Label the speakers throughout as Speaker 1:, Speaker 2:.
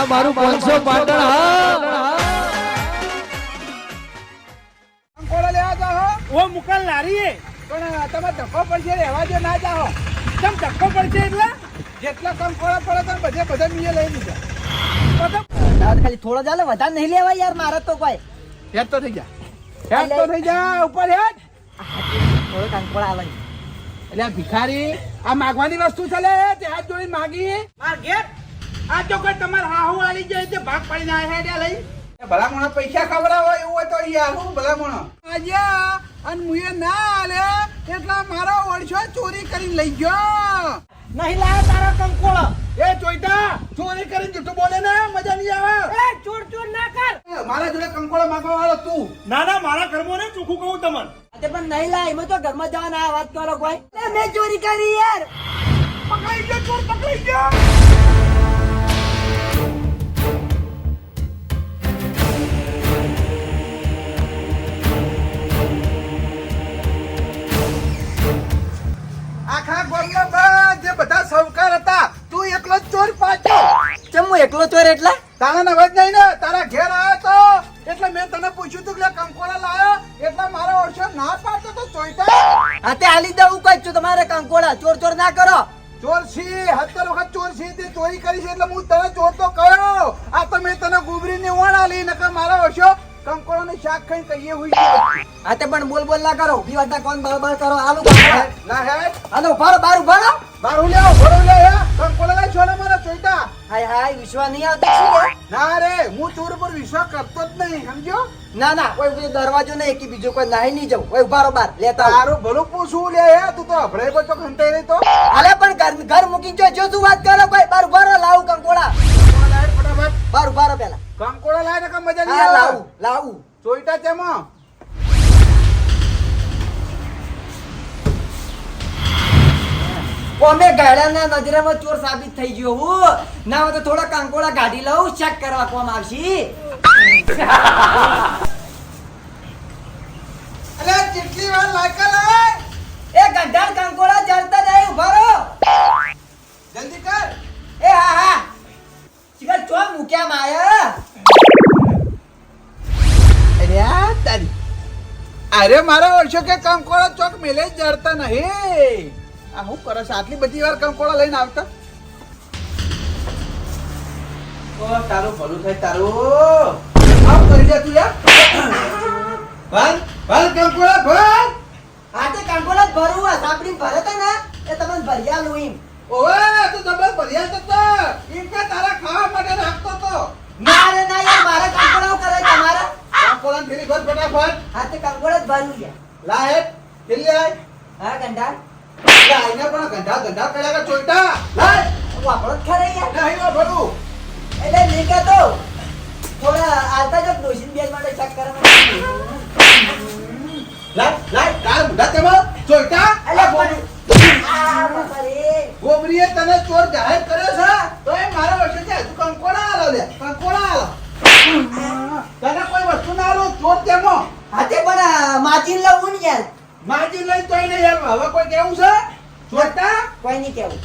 Speaker 1: આ મારું પાંચસો પાટણ હા.
Speaker 2: ઓ મુકલ લારી એ
Speaker 3: પણ તમે ધક્કો પડશે રહેવા જો ના જાઓ.
Speaker 2: તમે ધક્કો પડશે એટલે?
Speaker 3: જેટલા કંકોડા પડે તમે બધે બધા મીએ લઈ લીધા.
Speaker 4: ખાલી થોડો ચાલે વધારે નહીં લેવા યાર મારે તો કોઈ.
Speaker 3: હેડ તો થઈ જા હેડ તો થઈ જા ઉપર હેડ.
Speaker 4: થોડો કંકોડા આવે.
Speaker 3: એટલે આ ભિખારી આ માગવાની વસ્તુ છે લે તે હાથ જોઈને માગી.
Speaker 2: માર ઘેર આ તો કોઈ તમાર હાહુ આલી જાય તે ભાગ પડીને ના હેડ્યા લઈ.
Speaker 3: ભલામણ પૈસા ખવડાવો હોય એવું હોય તો ઈ આવું ભલામણ? આજે અને મુએ ના આલે એટલા મારો ઓળશો ચોરી કરીને લઈ ગયો.
Speaker 2: નહીં લાયા તારા કંકોળો.
Speaker 3: એ ચોઈટા ચોરી કરીને જૂઠું બોલે ને મજા નહીં આવે.
Speaker 2: એ ચોર ચોર ના કર.
Speaker 3: મારા જોડે કંકોળો માંગવા વાળો તું.
Speaker 2: ના ના મારા ઘરમાં ને ચોખ્ખું કહું તમને.
Speaker 4: તે પણ નહીં લાય એમાં તો ઘરમાં જવાના આ વાત કરો કોઈ એ મેં ચોરી કરી યાર.
Speaker 3: પકડી ગયો ચોર પકડી ગયો. આખા ગામમાં બધા બધા સૌકાર હતા તું એકલો જ ચોર પાછો
Speaker 4: કેમ હું એકલો ચોર એટલે?
Speaker 3: તારા નવાજ નહીં ને તારા ઘેર આવ્યો તો. એટલે મેં તને પૂછ્યું તું કે કંકોડા લાયો? એટલે મારો ઓળશો ના પાડતો તો ચોઈતા
Speaker 4: હા તે આલી દઉં કઈ છું તમારે કંકોડા ચોર ચોર ના કરો.
Speaker 3: ચોર સી સત્તર વખત ચોર સી તે ચોરી કરી છે એટલે હું તને ચોર તો કયો? શાક ખાઈ કહીએ હુઈ ગયો
Speaker 4: હા તે પણ બોલ બોલ ના કરો. ઊભી વાતા કોણ બરાબર કરો? આલુ
Speaker 3: ના હે?
Speaker 4: હાલો ઉભારો બાર ઉભારો
Speaker 3: બારું લ્યો ભરો લે હે કંકોડા લઈ છોલે મને ચોઈટા
Speaker 4: હાય હાય વિશ્વાસ નહીં આવતો શું
Speaker 3: ના રે હું ચોર પર વિશ્વાસ કરતો જ નહીં સમજો?
Speaker 4: ના ના કોઈ બીજો દરવાજો નહીં કે બીજો કોઈ નાહી નહીં જવું કોઈ ઉભારો બાર. લેતા.
Speaker 3: તારું ભલું પૂછવું લે હે? તું તો અભડાઈ બચો ખંતાઈ રહી તો?
Speaker 4: અલે પણ ઘર ઘર મૂકી જો જો તું વાત કરો કોઈ? બાર ઉભારો લાવ કંકોડા.
Speaker 3: ફટાફટ.
Speaker 4: બાર ઉભારો પેલા
Speaker 3: કંકોડા લાય કમ મજા નહીં
Speaker 4: હા
Speaker 3: આવે?
Speaker 4: લાવું લાવું.
Speaker 3: ચોઈટા તેમાં?
Speaker 4: અમે ગાડાના નજરેમાં ચોર સાબિત થઈ ગયો હું. ના તો થોડા કંકોડા કાઢી લઉં ચેક કરવા કોમ આવશે.
Speaker 3: અરે કેટલી વાર લાયકા
Speaker 4: એ ગઢાળ કંકોડા જળતા નહીં ઊભા રહો.
Speaker 3: જલ્દી કર.
Speaker 4: એ હા હા. ચિકન ચો મૂક્યા માયા.
Speaker 3: અરે મારા વર્ષો કે કંકોળા ચોક મેલે જ જડતા નહીં. આ હું કરો છે? આટલી બધી વાર કંકોળા લઈને આવતા? ઓ તારું ભલું થાય તારું. આમ કરી દે તું યાર. ભલ ભલ કંકોળા ભલ.
Speaker 4: હા તે કંકોળા જ ભરવું આ સાપડી ભરે તો ને એ તમને ભરિયા લું એમ.
Speaker 3: ઓવે તું તમને ભરિયા તો એમ કે તારા ખાવા માટે રાખતો તો.
Speaker 4: ના રે ના યાર મારે કંકોળા કરે તમારે?
Speaker 3: કંકોડા ફેરી ભર ફટાફટ.
Speaker 4: હા તે કાકોળ જ ભરવું છે.
Speaker 3: લા હે ફેરી આય
Speaker 4: હા ગંડા
Speaker 3: લા આઈને પણ ગંડા ગંડા કર્યા કે ચોઈટા લાય
Speaker 4: વાપરો જ ખરે યાર.
Speaker 3: નહીં વા ભરું.
Speaker 4: એટલે લીકા તો થોડા આવતા જો ડોશીન બેલ માટે ચેક કરવા
Speaker 3: લાય લાય કાલ મુઢા તેમાં ચોઈટા
Speaker 4: એટલે
Speaker 3: ગોબરીએ તને ચોર જાહેર કર્યો છે? તો એ મારા વર્ષે છે તું કંકોડા આલો લે કંકોડા આલો. તને કોઈ વસ્તુ ના આલો ચોર તેમાં
Speaker 4: હાથે પણ માચીન લઉં ને યાર.
Speaker 3: માજી લઈ તોય નહીં યાર હવે કોઈ કેવું છે? ચોરતા
Speaker 4: કોઈ નહીં કેવું.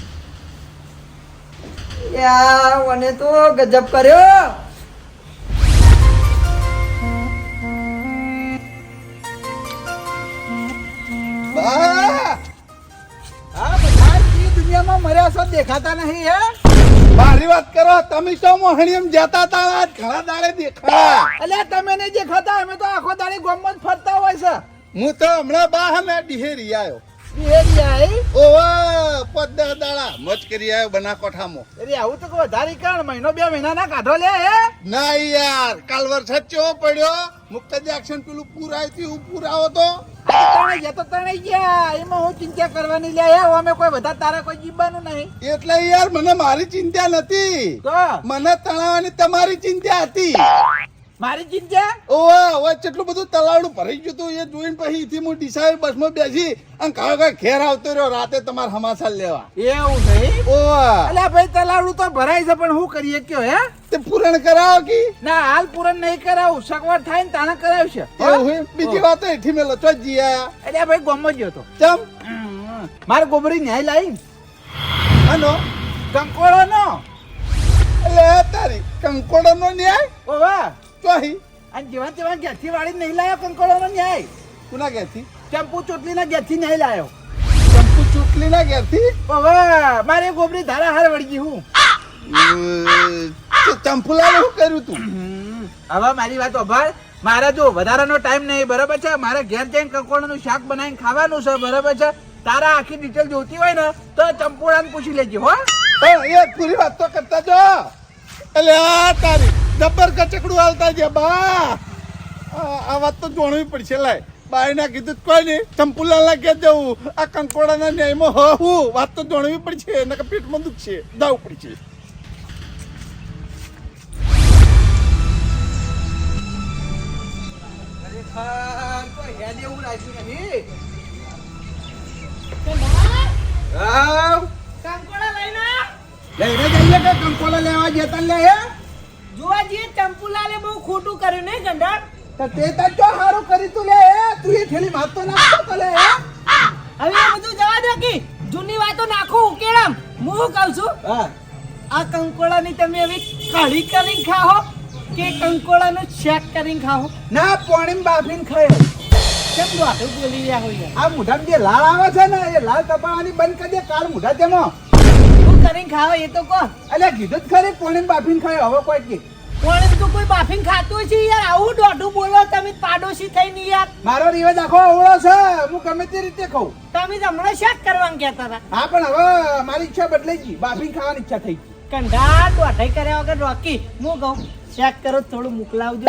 Speaker 4: યાર મને તો ગજબ કર્યો.
Speaker 3: દુનિયામાં મર્યા છો દેખાતા નહીં હે? મારી વાત કરો તમે તો મોહણીયમ જતા હતા? આજ ઘણા દાડે દેખા અલ્યા તમે નહીં દેખાતા? અમે તો આખો દાડે ગામમાં ફરતા હોય છે.
Speaker 5: હું તો હમણાં બા હમે ડિહેરી આવ્યો ડિહેરી
Speaker 3: બિહેરી
Speaker 5: ઓવા પદ દાડા. મોજ કરી આવ્યો બનાકોઠામાં.
Speaker 3: અરે આવું તો વધારે કારણ? મહિનો બે મહિના ના કાઢો લે હે?
Speaker 5: ના યાર કાલ વરસાદ ચેવો પડ્યો? મુક્ત એક્શન પેલું પૂર આવ્યું હું પૂર આવો તો.
Speaker 3: તણે ગયા તો તણે ગયા. એમાં હું ચિંતા કરવાની લે હે અમે કોઈ બધા તારા કોઈ જીવવાનું નહીં.
Speaker 5: એટલે યાર મને મારી ચિંતા નથી. મને તણાવવાની તમારી ચિંતા હતી.
Speaker 3: મારી ચિંતા
Speaker 5: ઓવા હવે કેટલું બધું તલાવડું ભરાઈ ગયું હતું એ જોઈને પછી થી હું ડીસાઈ બસમાં બેસી અને કાળો કાંઈ ઘેર આવતો રહ્યો રાતે તમારા હમાસા લેવા.
Speaker 3: એવું નહીં?
Speaker 5: ઓવા.
Speaker 3: અલ્યા ભાઈ તલાવડું તો ભરાય છે પણ શું કરીએ કયો હે?
Speaker 5: તે પૂરણ કરાવો કે?
Speaker 3: ના હાલ પૂરણ નહીં કરાવું સગવડ થાય ને તાણે કરાવશે
Speaker 5: એવું? બીજી વાત એઠી મેલો ચો જીયા.
Speaker 3: એટલે ભાઈ ગમો જ હતો
Speaker 5: ચમ?
Speaker 3: મારે ગોબરી ન્યાય લાવી
Speaker 5: હનો?
Speaker 3: કંકોળો નો
Speaker 5: એટલે તારી કંકોડો નો ન્યાય?
Speaker 3: ઓવા.
Speaker 5: ચોહી
Speaker 3: અને જેવા તેવા ઘેરથી વાળી નહીં લાયો કંકોડોનો ન્યાય.
Speaker 5: કુના ઘેરથી?
Speaker 3: ચંપુ ચોટલીના ઘેરથી નહીં લાયો.
Speaker 5: ચંપુ ચૂટલી ના ઘેરથી?
Speaker 3: ઓવા મારે ગોબરી ધારા હાર વળી ગઈ હું.
Speaker 5: ચંપુલાલ શું કર્યું તું?
Speaker 1: હવે મારી વાત ઓભાર મારા જો વધારાનો ટાઈમ નહીં બરાબર છે? મારે ઘેર જઈને કંકોડાનું શાક બનાવીને ખાવાનું છે બરાબર છે? તારા આખી ડિટેલ જોતી હોય ને તો ચંપુડાને પૂછી લેજે હો.
Speaker 5: એ પૂરી વાત તો કરતા જો એટલે તારી જબ્બર કચકડું હાલતા છે બા. આ વાત તો જોણવી પડશે લાય. બાઈ ના કીધું કોઈ નહીં. ચંપુલાલ લાગે કે જવું આ કંકોડાના ન્યાયમાં હ હું. વાત તો જોણવી પડશે એના પેટમાં દુખશે. દાવ પડશે.
Speaker 3: લઈને. જઈએ કે કંકોડા લેવા જતા લે હે
Speaker 6: ચંપુલાલે બહુ ખોટું કર્યું નહીં ગંડા?
Speaker 3: તો તે તો જો હારું કરી તું લે તું એ થેલી મારતો નાખતો તો લે
Speaker 6: હવે આ બધું જવા દે કે. જૂની વાતો નાખો ઉકેલામ હું કહું છું?
Speaker 3: હા.
Speaker 6: આ કંકોળાની તમે હવે કઢી કરીને ખાઓ કે કંકોળાનો શેક કરીને ખાઓ?
Speaker 3: ના પાણી બાફીને ખાયો.
Speaker 6: કેમ દોઢું બોલી રહ્યા હોય
Speaker 3: આ મોઢામાં જે લાળ આવે છે ને એ લાળ તપાવવાની બંધ કરી દે કાળ મુઢા તેમાં.
Speaker 6: શું કરીને ખાવ એ તો કહો
Speaker 3: એટલે કીધું જ ખરી પાણી બાફીને ખાય હવે કોઈ કે
Speaker 6: કોણે તો કોઈ બાફિંગ ખાતું છે યાર. આવું દોઢું બોલો તમે પાડોશી થઈને યાર.
Speaker 3: મારો રિવાજ આખો અવળો છે. હું ગમે તે રીતે ખાઉં.
Speaker 6: તમે હમણાં શેક કરવાનું કહેતા હતા.
Speaker 3: હા પણ હવે મારી ઈચ્છા બદલાઈ ગઈ. બાફિંગ ખાવાની ઈચ્છા થઈ ગઈ.
Speaker 6: કંડા દોઢાઈ કર્યા વગર રોકી. હું કહું શેક કરો થોડું મોકલાવજો.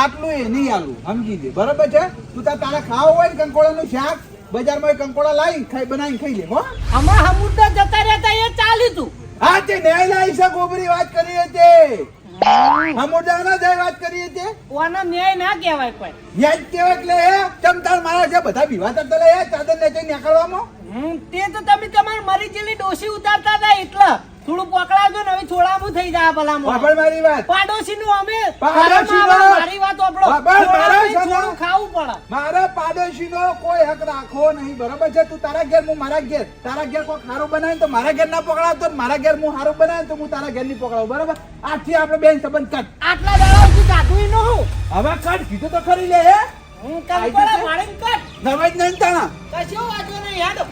Speaker 3: આટલું એ નહીં આલું. સમજી દે બરાબર છે? તું તાર તારે ખાવ હોય ને કંકોડાનું શાક બજારમાં કંકોડા લાવી ખાઈ બનાવીને ખાઈ લે હો.
Speaker 6: આમાં હમુદ્દા જતા રહેતા એ ચાલ્યું તું.
Speaker 3: હા તે ન્યાય લાવી છે ગોબરી વાત કરી હતી. હમુરદાના જય વાત કરીએ હતી
Speaker 6: ઓનો ન્યાય ના કહેવાય કોઈ.
Speaker 3: ન્યાય જ કહેવાય એટલે હે? ચમતાર મારા છે બધા વિવાદ હતા લે ચાદર ને જઈ નીકળવામાં?
Speaker 6: તે તો તમે તમારી મરી જેલી ડોશી ઉતારતા હતા એટલે. થોડું પકડાવજો ને હવે છોડાવું થઈ જાય ભલા
Speaker 3: વાપર મારી વાત.
Speaker 6: પાડોશી નું અમે મારી વાત થોડા ખાવું પડે.
Speaker 3: મારા પાડોશીનો કોઈ હક રાખવો નહીં બરોબર છે? તું તારા ઘેર હું મારા ઘેર. તારા ઘેર કોઈ ખારું બનાવે તો મારા ઘેર ના પકડાવતો તો મારા ઘેર હું સારું બનાવે તો હું તારા ઘેરની પકડાવ બરોબર? આથી આપણે બેન સંબંધ કટ.
Speaker 6: આટલા દાડા સુધી કાઢું ન હું.
Speaker 3: હવે કટ કીધું તો ખરી લે હે?
Speaker 6: હું કંકોડા મારે કટ.
Speaker 3: નવાજ નહીં તાણા.
Speaker 6: કશું વાંધો નહીં યાદ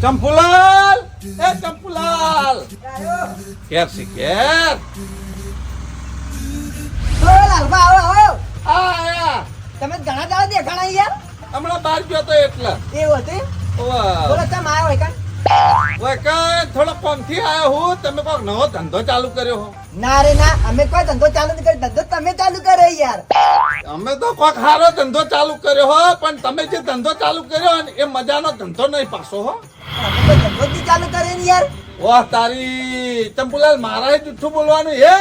Speaker 5: ચંપુલાલ! એ ચંપુલાલ! કેર છે કેર
Speaker 4: તમે ઘણા દાડા દેખાણા યાર
Speaker 5: હમણાં બહાર ગયો તો એટલે
Speaker 4: એવું હતું. બોલો તમે આવ્યો
Speaker 5: થોડો કોમથી આયો હું. તમે કોઈક નવો ધંધો ચાલુ કર્યો હો.
Speaker 4: ના રે ના અમે કોઈ ધંધો ચાલુ નથી કર્યો. ધંધો તમે ચાલુ કર્યો યાર.
Speaker 5: અમે તો કોઈક સારો ધંધો ચાલુ કર્યો હો પણ તમે જે ધંધો ચાલુ કર્યો ને એ મજાનો ધંધો નહીં પાછો હો.
Speaker 4: અમે ધંધો જ ચાલુ કર્યો ને યાર.
Speaker 5: વાહ તારી ચંપુલાલ મારા જુઠ્ઠું બોલવાનું હે?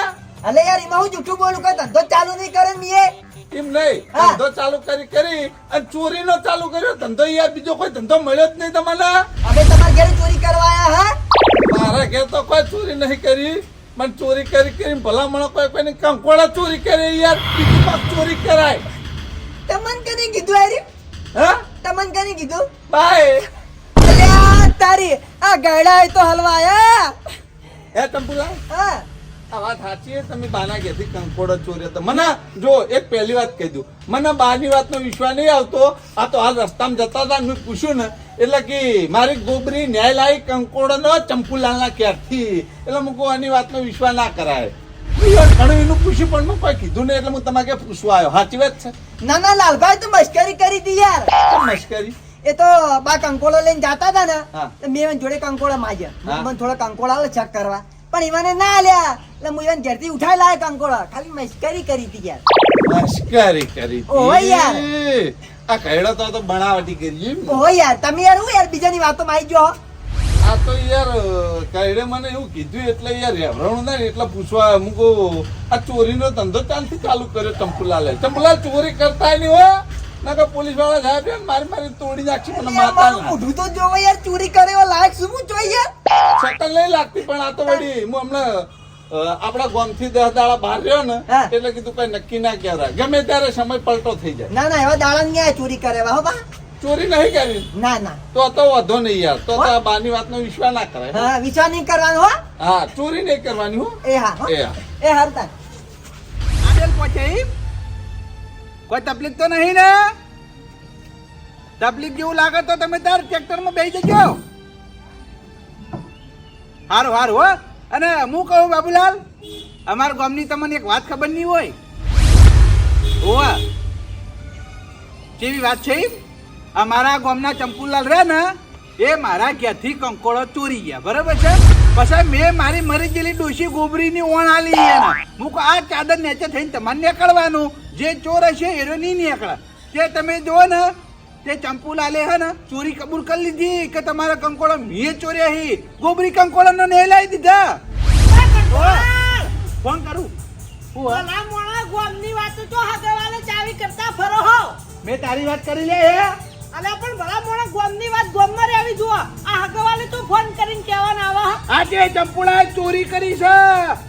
Speaker 4: અલે યાર એમાં હું જૂઠું બોલું? કોઈ ધંધો ચાલુ નહીં કરે ને
Speaker 5: એમ નહીં. ધંધો ચાલુ કરી કરી અને ચોરી નો ચાલુ કર્યો. ધંધો યાર બીજો કોઈ ધંધો મળ્યો જ નહીં તમને.
Speaker 4: અમે તમારા ઘરે ચોરી કરવા આયા હા?
Speaker 5: મારા ઘેર તો કોઈ ચોરી નહીં કરી. પણ ચોરી કરી કરી ભલામણો કોઈ કોઈને કંકોડા ચોરી કરે યાર. બીજી પાસ ચોરી કરાય.
Speaker 4: તમને કને કીધું આરી
Speaker 5: હા?
Speaker 4: તમને કને કીધું?
Speaker 5: બાય.
Speaker 4: તારી આ ગયડા તો હલવાયા
Speaker 5: હે? ચંપુલા
Speaker 4: હા.
Speaker 5: આ વાત સાચી તમે બાના ઘેરથી કંકોડો ચોર્યો તો મને જો એક પહેલી વાત કહી દઉં. મને બાની વાતનો વિશ્વાસ નહીં આવતો. આ તો હાલ રસ્તામાં જતા હતા મેં પૂછ્યું ને એટલે કે મારી ગોબરી ન્યાય લાવી કંકોડો નો ચંપુલાલના ક્યારથી એટલે મુકો આની વાતનો વિશ્વાસ ના કરાય. ઘણું એનું પૂછ્યું પણ હું કોઈ કીધું નહીં. એટલે હું તમારે પૂછવા આવ્યો. સાચી વાત છે?
Speaker 4: ના ના લાલભાઈ તો મશ્કરી કરી હતી યાર.
Speaker 5: મશ્કરી?
Speaker 4: એ તો બા કંકોડો લઈને જતા હતા ને મેં જોડે કંકોડા માગ્યા.
Speaker 5: હા.
Speaker 4: મને થોડા કંકોડા ચેક કરવા. પણ ઈવાને ના આલ્યા એટલે હું ઈવાને ઘેરથી ઉઠાઈ લાયા કંકોડા ખાલી મશ્કરી કરી હતી યાર.
Speaker 5: મશ્કરી કરી
Speaker 4: ઓહો યાર.
Speaker 5: આ કહેડો તો તો બનાવટી કરી એમ?
Speaker 4: ઓહો યાર તમે યાર હું યાર બીજાની વાતો માં આવી ગયો?
Speaker 5: આ તો યાર કઈડે મને એવું કીધું એટલે યાર રેવરણું ના એટલે પૂછવા અમુક આ ચોરીનો ધંધો ચાલથી ચાલુ કર્યો ચંપુલાલે? ચંપુલાલ ચોરી કરતા નહીં હો. નકર પોલીસવાળા સાહેબ એમ મારી મારી તોડી નાખશે મને માતા
Speaker 4: મોઢું તો જોવો યાર ચોરી કરે એવો લાયક શું હું જોઈએ યાર?
Speaker 5: શકલ નહીં લાગતી પણ આ તો વળી હું હમણાં આપણા ગામથી દસ દાડા બહાર રહ્યો ને એટલે કીધું કઈ નક્કી ના કહેવાય ગમે ત્યારે સમય પલટો થઈ જાય.
Speaker 4: ના ના એવા દાડા ને ચોરી કરે હો બા.
Speaker 5: ચોરી નહીં કરી.
Speaker 4: ના ના.
Speaker 5: તો તો વધો નહીં યાર. તો તો ની વાત નો વિશ્વાસ ના કરાય
Speaker 4: હા. વિચાર નહીં કરવાનો હો.
Speaker 5: હા ચોરી નહીં કરવાની હો.
Speaker 4: એ હા
Speaker 5: એ હા.
Speaker 4: એ હરતા
Speaker 3: આડેલ પહોંચે? કોઈ તકલીફ તો નહીં ને? તકલીફ જેવું લાગે તો તમે તાર ટ્રેક્ટરમાં બેસી જજો. હારું હારું, હો. અને હું કહું બાબુલાલ, અમારા ગામની તમને એક વાત ખબર નહીં હોય? હોવા કેવી વાત છે અમારા ગામના ચંપુલાલ રહે ને, એ મારા ઘેરથી કંકોળો ચોરી ગયા, બરાબર છે? પછી મેં મારી મરી ગયેલી ડોશી ગોબરીની ઓણ આલી હું આ ચાદર નેચે થઈને તમારે નીકળવાનું. જે ચોર હશે એનો નહીં નીકળે. તે તમે જુઓ ને તે ચંપુલાલે હે ને ચોરી કબૂલ કરી લીધી કે તમારા કંકોળો મીએ ચોર્યા હી. ગોબરી કંકોળો ને લાવી દીધા ફોન કરું. હું હે?
Speaker 6: ભલા મોણા ગોમની વાતો તો હગવાલે ચાવી કરતા ફરો હો.
Speaker 3: મેં તારી વાત કરી લે હે.
Speaker 6: અલે પણ ભલા મોણા ગોમની વાત ગોમમાં રહેવી જુઓ. આ હગવાલે તો ફોન કરીને કહેવાના આવા.
Speaker 3: આજે ચંપુડા ચોરી કરી છે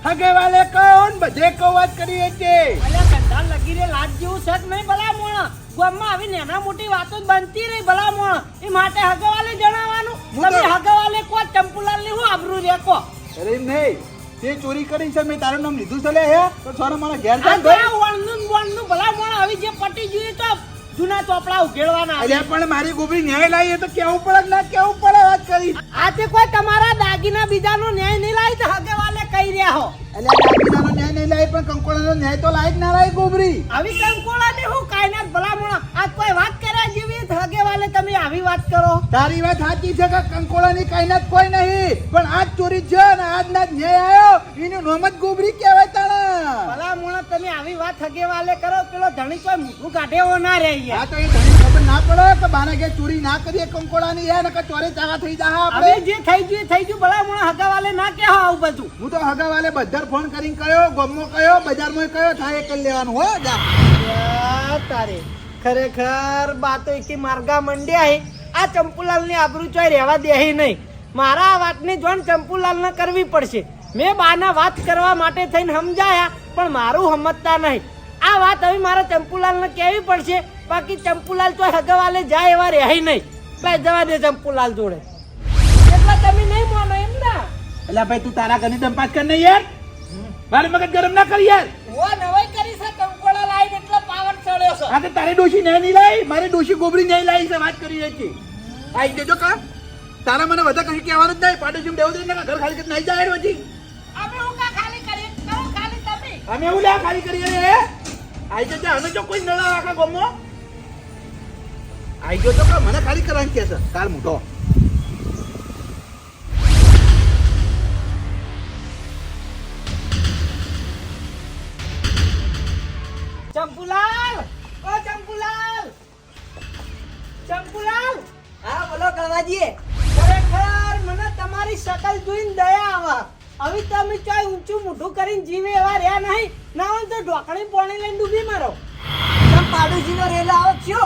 Speaker 3: હગેવાલે કોણ બધે કો વાત કરી છે
Speaker 6: અલે કંટાળ લાજ જેવું છે નહીં ભલા મોણ ગામમાં આવી નાના મોટી વાતો બનતી રહી ભલા મોણ એ માટે હગવાલે જણાવવાનું. તમે હગવાલે કો ચંપુલાલની હું આબરૂ રેકો.
Speaker 3: અરે નહીં તે ચોરી કરી છે મેં તારું નામ લીધું છે લે હે. તો છોરા મારા ઘેર જાય
Speaker 6: તો વણનું વણનું ભલા મોણ આવી જે પટી જોઈએ તો જૂના ચોપડા ઉઘેડવાના
Speaker 3: અરે પણ મારી ગોબરી ન્યાય લાવી તો કેવું પડે? ના કેવું પડે વાત કરી?
Speaker 6: આ તે કોઈ તમારા દાગીના બીજાનો ન્યાય નહીં લાવી તો હગવાલે કહી રહ્યા હો?
Speaker 3: એટલે દાગીનાનો ન્યાય નહીં લાવી પણ કંકોડાનો ન્યાય તો લાવી જ ના લાવી ગોબરી.
Speaker 6: આવી કંકોડાને હું કાયનાત ભલામણ આજ કોઈ વાત કર્યા જેવી હગે વાલે તમે આવી વાત કરો?
Speaker 3: તારી વાત સાચી છે કે કંકોડાની કાયનાત કોઈ નહીં પણ આજ ચોરી છે ને આજ ના ન્યાય આવ્યો એનું નોમત ગોબરી કહેવાય તાણા.
Speaker 6: ભલામણા તમે આવી વાત હગે વાલે કરો પેલો ધણી કોઈ મૂઠું કાઢેવો ના રહે
Speaker 3: આ તો એ ધણી ખબર ના પડે કે બાના કે ચોરી ના કરીએ કંકોડાની યાર કે ચોરે ચાવા થઈ જા આપણે.
Speaker 6: જે થઈ ગયું થઈ ગયું ભલા હગા વાલે ના કહો આવું બધું.
Speaker 3: હું તો હગા વાલે બધા ફોન કરીને કયો ગમો કયો બજારમાં કયો થાય કરી લેવાનું હો જા.
Speaker 6: તારે ખરેખર બાતો એકી માર્ગા મંડ્યા હે આ ચંપુલાલની આબરૂ ચોય રહેવા દે નહીં. મારા આ વાતની જોન ચંપુલાલ ને કરવી પડશે. મેં બાના વાત કરવા માટે થઈને સમજાયા પણ મારું સમજતા નહીં. આ વાત હવે મારા ચંપુલાલને કહેવી પડશે. બાકી ચંપુલાલ તો હગવાલે જાય એવા રહે નહીં. ભાઈ જવા દે ચંપુલાલ જોડે. એટલે તમે નહીં માનો એમ ના.
Speaker 3: એટલે ભાઈ તું તારા ઘરની દંપાત કર નહીં યાર. મારે મગજ ગરમ ના કરી યાર.
Speaker 6: ઓ નવાઈ કરી છે કંકોડા લાઈન એટલો પાવર ચડ્યો છે.
Speaker 3: આ તો તારી ડોશી નહીં નહીં લાવી. મારી ડોશી ગોબરી નહીં લાવી છે વાત કરી રહી છે. આઈ જજો કા. તારા મને બધા કશું કહેવાનું જ નહીં. પાડોશી દેવું દે ને ઘર ખાલી કરી નહીં જાય પછી.
Speaker 6: અમે
Speaker 3: એવું લ્યા ખાલી કરીએ હે? આઈ જજો અમે જો કોઈ નળા આખા ગમો. આઈ ગયો તો કા મને ખાલી કરવાની કે છે. કાલ મોટો
Speaker 6: ચંપુલાલ! ઓ ચંપુલાલ! ચંપુલાલ!
Speaker 4: હા બોલો કળવાજી
Speaker 6: ખરેખર મને તમારી શકલ જોઈને દયા આવે. હવે તમે ચોય ઊંચું મોઢું કરીને જીવે એવા રહ્યા નહીં. ના હોય તો ઢોકળી પોણી લઈને ડૂબી મારો.
Speaker 4: તમે પાડોશીનો રેલો આવો છો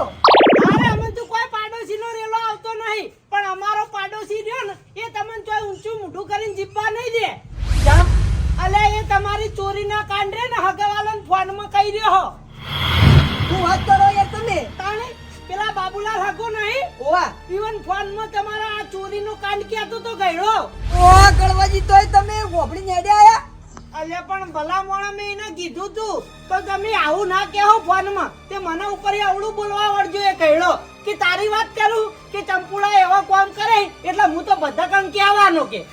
Speaker 6: અરે, અમે તો કોઈ પાડોશીનો રેલો આવતો નહીં. પણ અમારો પાડોશી રહ્યો ને, એ તમને ચોય ઊંચું મોઢું કરીને જીવવા નહીં દે. અલે, એ તમારી ચોરીના કાંડરે ને હગવાલાને ફોનમાં કહી રહ્યો હો.
Speaker 4: હું વાત કરો યાર તમે?
Speaker 6: તાણે? પેલા બાબુલાલ હકો નહીં?
Speaker 4: ઓવા
Speaker 6: ઇવન ફોનમાં તમારા આ ચોરીનો કાંડ કહેતો તો ગયો
Speaker 4: ઓ કળવાજી તોય તમે ગોપડી નેડે આયા?
Speaker 6: અલે પણ ભલા મોણા મેં એને કીધું તું. તો તમે આવું ના કહો ફોનમાં. તે મને ઉપર આવડું બોલવા વળજો એ કહ્યો કે તારી વાત કરું કે ચંપુડા એવા કામ કરે એટલે હું તો બધા કામ કહેવાનો કે.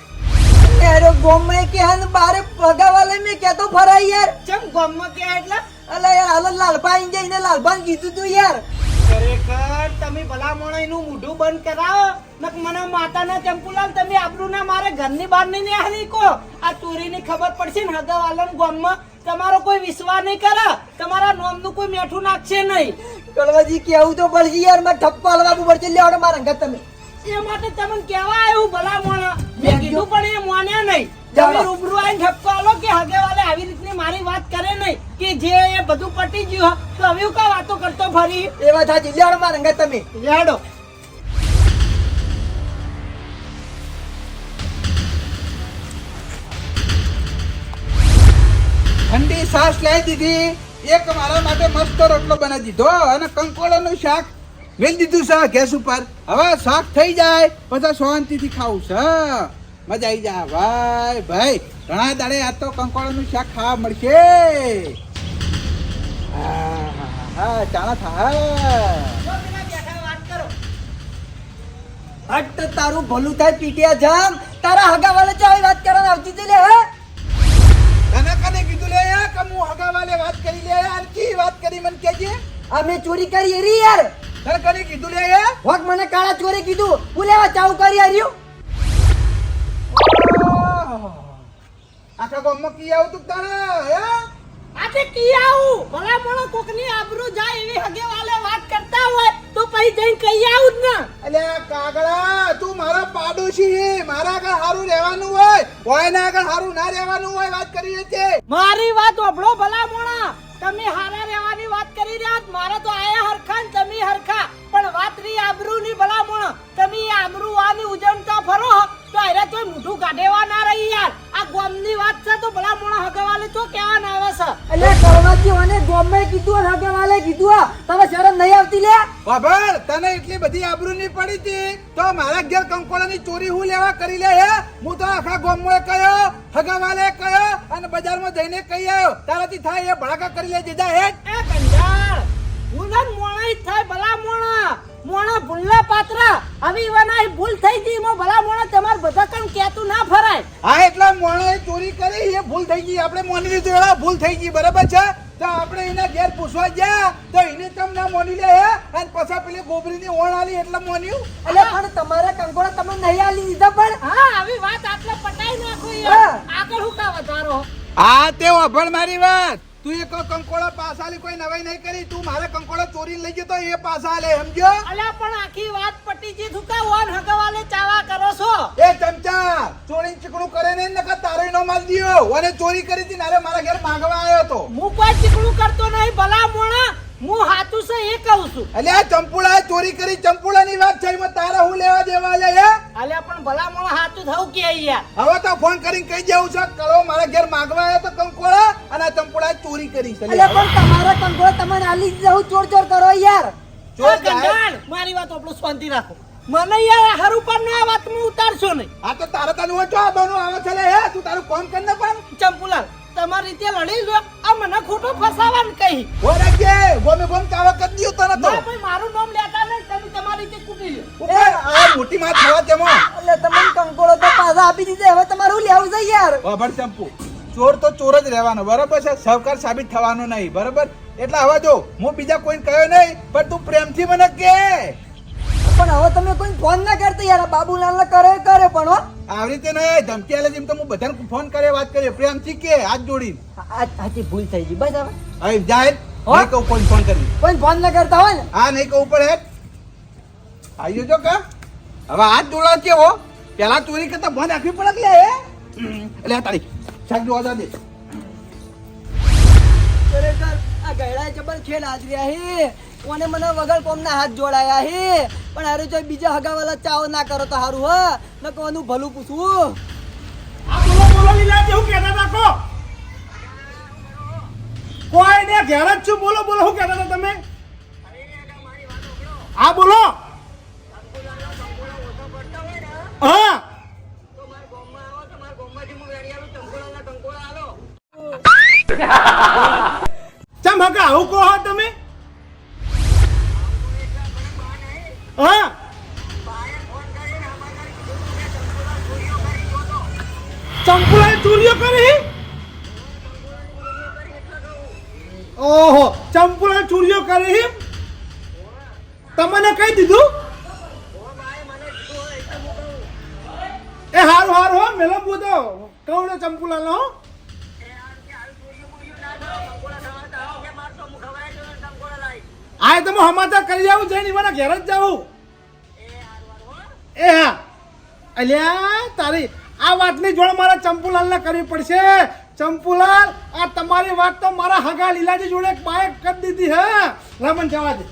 Speaker 4: અરે ગોમમાં કે હન બારે પગાવાલે મે કેતો ફરાય યાર.
Speaker 6: ચમ ગામમાં કે એટલે?
Speaker 4: અલે યાર હાલ લાલપા આઈ જઈને લાલપાન કીધું તું યાર.
Speaker 6: ખરેખર તમે ભલા એનું મોઢું બંધ કરાવો. નક મને માતાના ચંપુલાલ તમે આબરૂ ના મારે ઘરની બહાર નહીં હારી કો. આ ચોરીની ખબર પડશે ને હગાવાલાના ગામમાં. તમારો કોઈ વિશ્વાસ નહીં કરે. તમારા નોમનું કોઈ મેઠું નાખશે નહીં.
Speaker 4: કળવાજી કેવું તો પડશે યાર? મેં ઠપ્પા હલવા પડશે. લેવડો મારા ઘર તમે.
Speaker 6: એ માટે તમને કેવા આવ્યું ભલા મોણા મેં કીધું પણ એ માન્યા નહીં. તમે રૂબરૂ આવીને ઠપકો આલો કે હગેવાલે આવી રીતની મારી વાત કરે નહીં કે જે એ બધું પટી ગયું તો હવે હું કા વાતો કરતો ફરી?
Speaker 4: એ વાત લેવડો મારા અંગત તમે.
Speaker 6: લેડો
Speaker 3: ઠંડી સાસ લઈ દીધી. એક મારા માટે મસ્ત રોટલો બનાવી દીધો. અને કંકોડાનું શાક વેલ દીધું છે ગેસ ઉપર. હવે શાક થઈ જાય. પછી શાંતિથી ખાવું છે. મજા આવી જાય ભાઈ ભાઈ ઘણા દાડે આ તો કંકોળનું શાક ખાવા મળશે. હા ચાણા થા
Speaker 4: હટ તારું ભલું થાય પીટીયા જામ. તારા હગા વાળે ચાવી વાત કરવાની આવતી હતી લે હે?
Speaker 3: તને કને કીધું લે કે હું હગાવાલે વાત કરી લે આનકી વાત કરી મને કેજે?
Speaker 4: અમે ચોરી કરી હરી યાર.
Speaker 3: તને કને કીધું લે
Speaker 4: હોક મને કાળા ચોરી કીધું. હું લેવા ચાવ કરી હાર્યું
Speaker 3: આખા ગામમાં કી આવું તું તને હે?
Speaker 6: આજે કી આવું? ભલા મોણો કોકની આબરૂ જાય એવી હગે વાલે વાત કરતા હોય તો પછી જઈને કહી આવું જ ને.
Speaker 3: અલ્યા કાગડા તું મારો પાડોશી હે. મારા આગળ હારું રહેવાનું હોય હોય ના આગળ હારું ના રહેવાનું હોય વાત કરી છે
Speaker 6: મારી વાત ઓભળો ભલા મોણા તમે હારા રહેવાની વાત કરી રહ્યા મારા તો આયા હરખા ને તમે હરખા. પણ વાત રી આબરૂ ની ભલા તમે આબરૂ આની ઉજવતા ફરો તો અરે તો મુઠું કાઢેવા ના રહી યાર. આ ગોમની વાત છે તો ભલામણ હગવાલે તો કેવા ના આવે છે.
Speaker 4: એટલે કરવાજી અને ગોમે કીધું અને હગે કીધું તમે શરમ નહીં આવતી લે.
Speaker 3: બાબર તને એટલી બધી આબરૂ નહીં પડી હતી તો મારા ઘેર કંકોડાની ચોરી હું લેવા કરી લે હે? હું તો આખા ગામમાં કયો હગાવાલે કયો અને બજારમાં જઈને કહી આવ્યો તારાથી થાય એ ભડાકા કરી લે જીજા હે
Speaker 6: એ કંજાળ. ભૂલન મોણા જ થાય ભલા મોણા. મોણા ભૂલના પાત્રા. હવે ઈવાના ભૂલ થઈ ગઈ મો ભલા મોણા તમાર બધા કામ કેતું ના ફરાય
Speaker 3: હા એટલે મોણે ચોરી કરી એ ભૂલ થઈ ગઈ. આપણે મોની લીધું એવા ભૂલ થઈ ગઈ બરાબર છે? તો આપણે એના ઘેર પૂછવા ગયા તો એને તમ ના મોની લે હે? અને પછી પેલી ગોબરીની ઓણ આલી એટલે મોન્યું.
Speaker 4: એટલે પણ તમારા કંકોડા તમે નહીં આલી દીધા પણ
Speaker 6: હા આવી વાત આટલે પટાઈ નાખો યાર. આગળ હું કા વધારો?
Speaker 3: હા તે અભણ મારી વાત. તું એક કંકોળો પાસાલી કોઈ નવાઈ નહીં કરી. તું મારે કંકોળો ચોરી લઈ ગયો તો એ પાસા લે સમજો
Speaker 6: અલ્યા પણ આખી વાત પટી જી થુકા ઓન હગવાલે ચાવા કરો છો?
Speaker 3: એ ચમચા ચોરી ચીકણું કરે ને નકર તારો નો માલ દિયો. ઓને ચોરી કરી હતી નારે મારા ઘેર માંગવા આવ્યો તો.
Speaker 6: હું કોઈ ચીકણું કરતો નહીં ભલા મોણા. હું હાથું છે એ કહું છું.
Speaker 3: અલે આ ચંપુડા ચોરી કરી ચંપુડાની વાત છે એમાં તારા હું લેવા દેવા લે હે?
Speaker 6: અલે પણ ભલા મોણા હાથું થવું કે અહીંયા?
Speaker 3: હવે તો ફોન કરીને કહી દેવું છે કરો મારા ઘેર માંગવા આવ્યો તો કંકોડા અને આ ચંપુડા ચોરી કરી છે.
Speaker 4: અલે પણ તમારા કંકોડા તમને આલી જવું ચોર ચોર કરો યાર.
Speaker 3: ચોર
Speaker 6: કંગાળ મારી વાત આપણો શાંતિ રાખો. મને યાર હરું પર ના વાત હું ઉતારશો નહીં.
Speaker 3: આ તો તારા તને ઓછો આવવાનું આવે છે લે હે તું તારું કોમ કર ને પણ.
Speaker 6: ચંપુલાલ તમારી રીતે લડી લો આ મને ખોટો ફસાવાનું કહી.
Speaker 3: હો રાખજે ગોમે ગોમ કાવા કર દીયો તને તો
Speaker 6: ના ભાઈ મારું નામ લેતા નહીં તમે તમારી રીતે કૂટી લો.
Speaker 3: ઉપર આ મોટી માં થવા તેમાં
Speaker 4: એટલે તમને કંકોળો તો પાછા આપી દીધા હવે તમારું લેવું છે યાર.
Speaker 3: બાબર ચંપુ. ચોર તો ચોર જ રહેવાનો બરાબર છે? સહકાર સાબિત થવાનો નહીં બરાબર? એટલે હવે જો હું બીજા કોઈને કહ્યો નહીં પણ તું પ્રેમથી મને કે.
Speaker 4: પણ હવે તમે કોઈ ફોન ના કરતા યાર બાબુલાલ કરે કરે પણ હો.
Speaker 3: આવી રીતે નહીં ધમકી આલે જેમ તો હું બધાને ફોન કરે વાત કરીએ પ્રેમથી કે હાથ જોડી
Speaker 4: હાથી ભૂલ થઈ ગઈ બસ હવે.
Speaker 3: હવે જાહેર? નહીં કહું કોઈ ફોન કરી
Speaker 4: કોઈ ફોન ના કરતા હોય ને.
Speaker 3: હા નહીં કહું પડે આવ્યો જો કા. હવે હાથ જોડા કેવો? પેલા ચોરી કરતા ફોન રાખવી પડે? એટલે આ તારી શાક જોવા દે
Speaker 4: ખરેખર આ ગયડા જબર ખેલ હાજર્યા હે. કોને મને વગર કોમના હાથ જોડાયા હે. પણ હારું જો બીજા હગાવાલા ચાવ ના કરો તો હારું હ. ન કોનું ભલું પૂછવું
Speaker 6: આ બોલો બોલો લીલા જેવું કહેતા હતા કો કોઈ ને ઘેર જ છું બોલો બોલો શું કહેતા હતા તમે? હા બોલો. હા. ચમ આવું કહો હા તમે? હા? ચંપુલાએ ચોરીઓ કરી? ઓહો, ચંપુલાએ ચોરીઓ કરી? તમને કહી દીધું? એ હારું હારું, હો, મેલો પૂતો કહું ને ચંપુલાલ હો આ તમે સમાચાર કરી જાવ જઈને મને ઘેર જ જાવું એ હા. અલ્યા, તારી આ વાતની જોડ મારા ચંપુલાલને કરવી પડશે. ચંપુલાલ, આ તમારી વાત તો મારા હગા લીલાજી જોડે બાયક કરી દીધી, હે? રમણ જવા દે.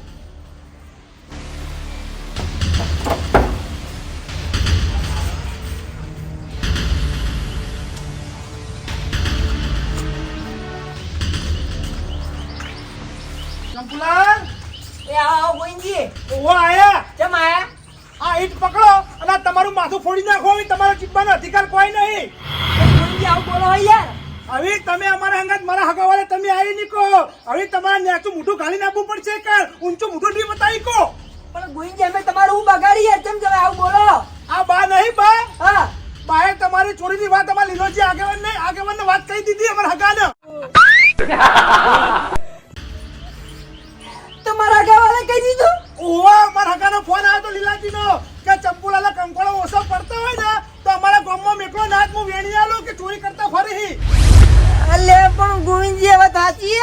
Speaker 2: માથું ફોડી નાખો હવે તમારો ચીપવાનો અધિકાર કોઈ નહીં.
Speaker 4: આવું બોલો યાર.
Speaker 2: હવે તમે અમારા અંગત મારા હગાવાલે તમે આવી નીકો હવે તમારા નેચું મોઢું ગાળી નાખવું પડશે કે ઊંચું મોઢું નહીં બતાવી કો
Speaker 4: પણ ગોઈનજી અમે તમારું હું બગાડી યાર કેમ તમે આવું બોલો?
Speaker 2: આ બા નહીં બા.
Speaker 4: હા.
Speaker 2: બાએ તમારી ચોરીની વાત અમારા લીલોજી આગેવાન ને આગેવાન વાત કહી દીધી અમારા હગાને.
Speaker 4: તમારા ગાવાલે કહી દીધું?
Speaker 2: ઓવા અમારા હગાનો ફોન આવ્યો તો લીલાજીનો કે ચંપુલાલા કંકોળો ઓછો પડતો હોય ને તો અમારા ગામમાં મેકલો નાચ હું વેણી આલું કે ચોરી કરતા ફરી
Speaker 4: અલે પણ ગોવિંદજી હવે થાચી?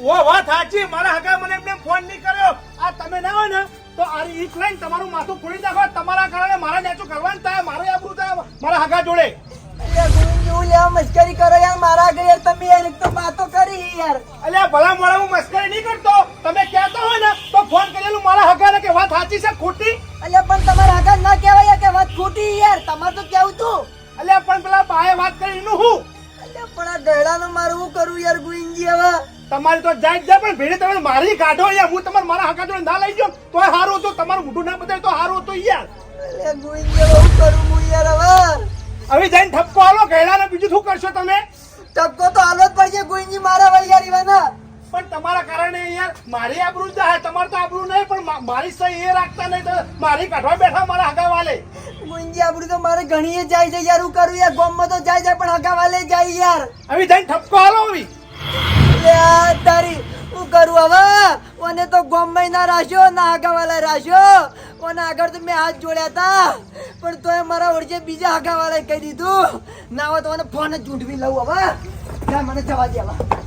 Speaker 2: ઓ વાત સાચી મારા હગા મને એમને ફોન નહીં કર્યો. આ તમે ના હોય ને તો આ ઈટ લઈને તમારું માથું ફોડી નાખો તમારા કારણે મારા નેચું કરવાનું થાય મારે આબરૂ થાય મારા હગા જોડે.
Speaker 4: મસ્કરી કરો યાર મારા આગળ યાર તમે યાર એક તો વાતો કરી યાર.
Speaker 2: અલ્યા ભલા મોડા હું મસ્કરી નહીં કરતો તમે કહેતો હોય ને તો ફોન કરેલું મારા સાચી છે ખોટી?
Speaker 4: અલ્યા પણ તમારા આગળ ના કહેવાય કે વાત ખોટી યાર. તમારે તો કેવું તું?
Speaker 2: અલ્યા પણ પેલા બાએ વાત કરી એનું હું
Speaker 4: અલ્યા પણ આ ગયડાનું મારું હું કરું યાર ગુઈનજી હવે?
Speaker 2: તમારી તો જાય જાય પણ ભેડે તમે મારી કાઢો યાર. હું તમારે મારા હાકા ના લઈ જાઉં તો સારું હતું. તમારું મોઢું ના બદલે તો સારું હતું યાર.
Speaker 4: અલે ગુઈનજી હવે હું કરું હું યાર હવે?
Speaker 2: હવે જઈને ઠપકો આલો ગયડાને બીજું શું કરશો તમે?
Speaker 4: ટપકો તો હાલત પડશે ગુઈનજી મારા વળી યાર ઈવાના.
Speaker 2: પણ તમારા કારણે યાર મારી આબરૂ જાય તમારે તો આબરૂ નહીં પણ મારી સહી એ રાખતા નહીં તો મારી કાઢવા બેઠા મારા હગા વાલે
Speaker 4: મુંજી આબરૂ તો મારે ઘણીએ જાય છે યાર. હું કરું યાર ગોમમાં તો જાય જાય પણ હગા વાલે જાય યાર.
Speaker 2: હવે જઈને ઠપકો હાલો હવે
Speaker 4: તારી હું કરું હવે? ઓને તો ગોમમાં ના રાખ્યો ના આગાવાલા રાખ્યો. ઓને આગળ તો મેં હાથ જોડ્યા હતા પણ તોય મારા ઓળખે બીજા આગાવાળાએ કહી દીધું. ના હોય તો મને ફોન જ ચૂંટવી લઉં હવે. મને જવા દે હવે.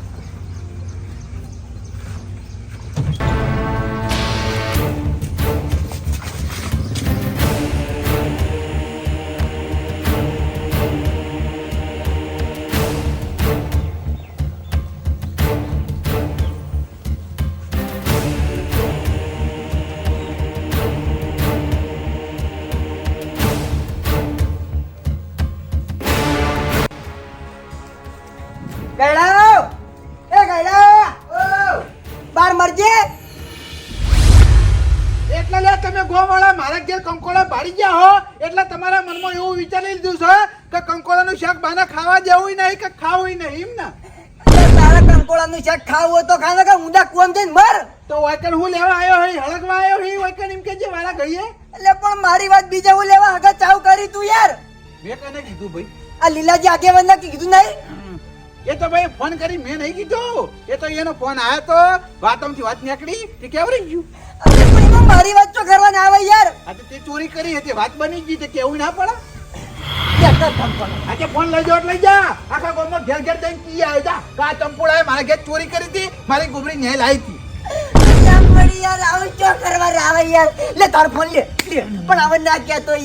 Speaker 3: ખાવા નહીં કે ખાવું નહીં એમ ને?
Speaker 4: તારા કંકોડાનું શાક ખાવું હોય તો ખાને કે ઊંધા કુવામ જઈને મર.
Speaker 3: તો વાયકન હું લેવા આવ્યો હઈ હળગવા આવ્યો હઈ વાયકન એમ કે જે વાળા ગઈએ.
Speaker 4: એટલે પણ મારી વાત બીજા હું લેવા આગળ ચાવ કરી તું યાર.
Speaker 3: મેં કને કીધું ભાઈ?
Speaker 4: આ લીલાજી આગેવાન ના કીધું નહીં?
Speaker 3: એ તો ભાઈ ફોન કરી મેં નહીં કીધું. એ તો એનો ફોન આવ્યો તો વાતમથી વાત નીકળી તે કેવરી ગયું?
Speaker 4: અરે પણ મારી વાત તો કરવાની આવે યાર.
Speaker 3: તે ચોરી કરી હતી વાત બની ગઈ તે કેવું ના પડે.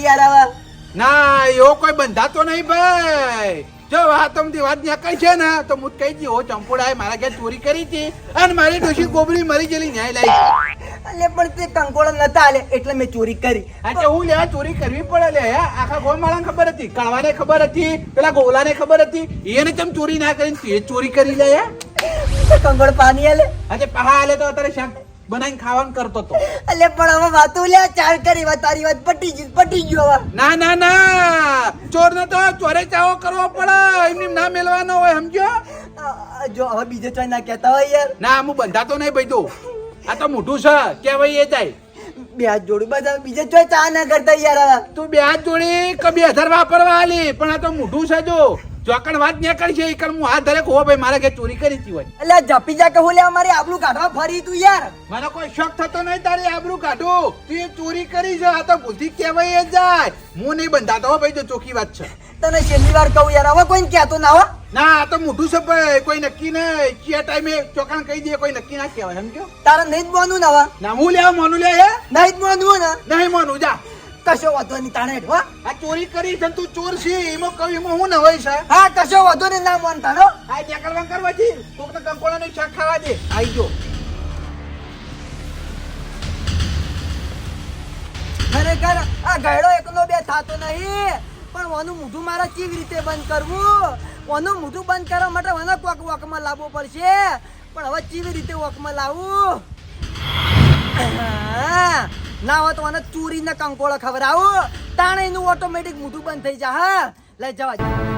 Speaker 4: યાર
Speaker 3: આવું.
Speaker 4: ના
Speaker 3: એવો કોઈ બંધાતો નહીં ભાઈ. જો વાતમથી વાત નીકળી છે ને, તો હું કહી દી ચંપુડાએ મારા ઘેર ચોરી કરી હતી, અને મારી ડોશી ગોબરી મરી ગયેલી ન્યાય લાવી
Speaker 4: એટલે પણ તે કંકોડો નતા આલે એટલે મેં ચોરી કરી.
Speaker 3: આજે હું લેવા ચોરી કરવી પડે લે આખા ગોળ માળાને ખબર હતી કળવાને ખબર હતી પેલા ગોલાને ખબર હતી. એને તેમ ચોરી ના કરીને તે ચોરી કરી લે હે?
Speaker 4: કંકોડ પાણી આલે
Speaker 3: આજે પહા આલે તો અત્યારે શાક બનાવીને ખાવાનું કરતો તો.
Speaker 4: અલે પણ હવે વાતો લે ચાલ કરી વાત તારી વાત પટી ગઈ પટી ગયો હવે.
Speaker 3: ના ના ના. ચોર ને તો ચોરે ચાવો કરવો પડે. એમની ના મેલવાનો હોય
Speaker 4: સમજ્યો? જો હવે બીજે ચોય ના કહેતા હોય યાર.
Speaker 3: ના હું બંધાતો નહીં ભાઈ તો. આ તો મોઢું છે કે ભાઈ એ જાય.
Speaker 4: બે હાથ જોડું બધા બીજે જો ચા ના કરતા યાર
Speaker 3: તું બે હાથ જોડી કે બે હજાર વાપરવા આલી પણ આ તો મોઢું છે જો. ચોકડ વાત નીકળી છે ઈ કણ હું હાથ ધરે હો ભાઈ મારે કે ચોરી કરી હતી હોય.
Speaker 4: એટલે જપી જા કે હું લેવા મારી આબરૂ કાઢવા ફરી તું યાર.
Speaker 3: મને કોઈ શોખ થતો નહીં તારી આબરૂ કાઢો. તું એ ચોરી કરી છે આ તો ભૂલથી કહેવાય જ જાય. હું નહીં બંધાતો હો ભાઈ તો ચોખ્ખી વાત છે.
Speaker 4: તને છેલ્લી વાર કહું યાર હવે કોઈને કહેતો ના હો.
Speaker 3: ના આ તો મોઢું છે ભાઈ કોઈ નક્કી નહીં. કયા ટાઈમે ચોકાણ કહી દે કોઈ નક્કી ના કહેવાય સમજો
Speaker 4: તારે નહીં જ બોનું ને હવે.
Speaker 3: ના હું લેવા મોનું લે હે?
Speaker 4: નહીં જ બોનવું ને.
Speaker 3: નહીં મોનું જા.
Speaker 4: કશો વાંધો નહીં તાણે હો.
Speaker 3: આ ચોરી કરી છે તું ચોર છે એમાં કવિ એમાં હું નવાઈ છે?
Speaker 4: હા કશો વાંધો નહીં ના માન તાણો
Speaker 3: આ નીકળવા કરવાથી કોક તો કંકોડાનું શાક ખાવા દે. આઈ જો.
Speaker 4: ખરેખર આ ગાયડો એકલો બે થાતો નહીં પણ ઓનું મોઢું મારે કેવી રીતે બંધ કરવું? ઓનું મોઢું બંધ કરવા માટે મને કોક વોકમાં લાવવો પડશે પણ હવે કેવી રીતે વોકમાં લાવવું હા, ના હોય તો મને ચોરી ને કંકોળો ખબર આવું તાણે એનું ઓટોમેટિક મોઢું બંધ થઈ જા હા? લઈ જવા